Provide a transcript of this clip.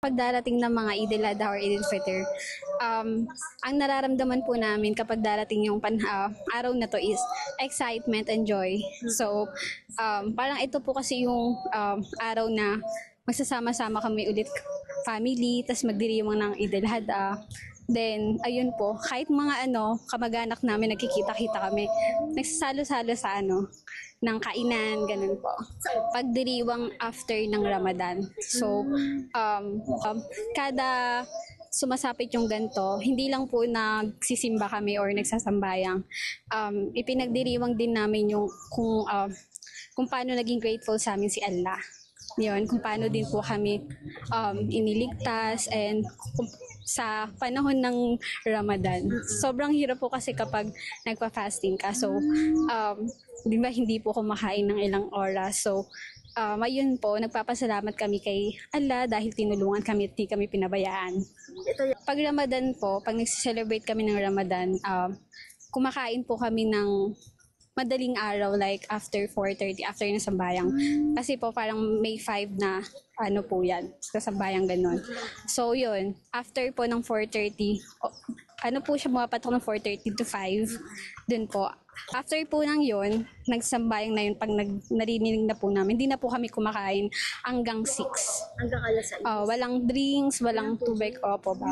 Pag darating ng mga Eid al-Adha or al-Fitr, um, ang nararamdaman po namin kapag darating yung pan, ah, araw na to is excitement and joy. So, um, parang ito po kasi yung um, araw na magsasama-sama kami ulit family, tas magdiriwang ng Eid al-Adha. Then, ayun po, kahit mga ano, kamag-anak namin, nagkikita-kita kami, nagsasalo-salo sa ano, ng kainan, ganun po. Pagdiriwang after ng Ramadan. So, um, um, kada sumasapit yung ganto, hindi lang po nagsisimba kami or nagsasambayang. Um, ipinagdiriwang din namin yung kung, um, kung paano naging grateful sa amin si Allah. Yun, kung paano din po kami um, iniligtas and sa panahon ng Ramadan. Sobrang hirap po kasi kapag nagpa-fasting ka. So, um, di ba hindi po kumakain ng ilang oras. So, um, ayun po, nagpapasalamat kami kay Allah dahil tinulungan kami at di kami pinabayaan. Pag Ramadan po, pag nag-celebrate kami ng Ramadan, um, kumakain po kami ng madaling araw like after 4.30, after ng sambayang. Kasi po parang May 5 na ano po yan, sa sambayang ganun. So yun, after po ng 4.30, o- ano po siya mapatok ng 4.30 to 5, dun po. After po ng yun, nagsambayang na yun, pag nag, narinig na po namin, hindi na po kami kumakain hanggang 6. hanggang alas 6. Oh, walang drinks, walang tubig, opo, bawal.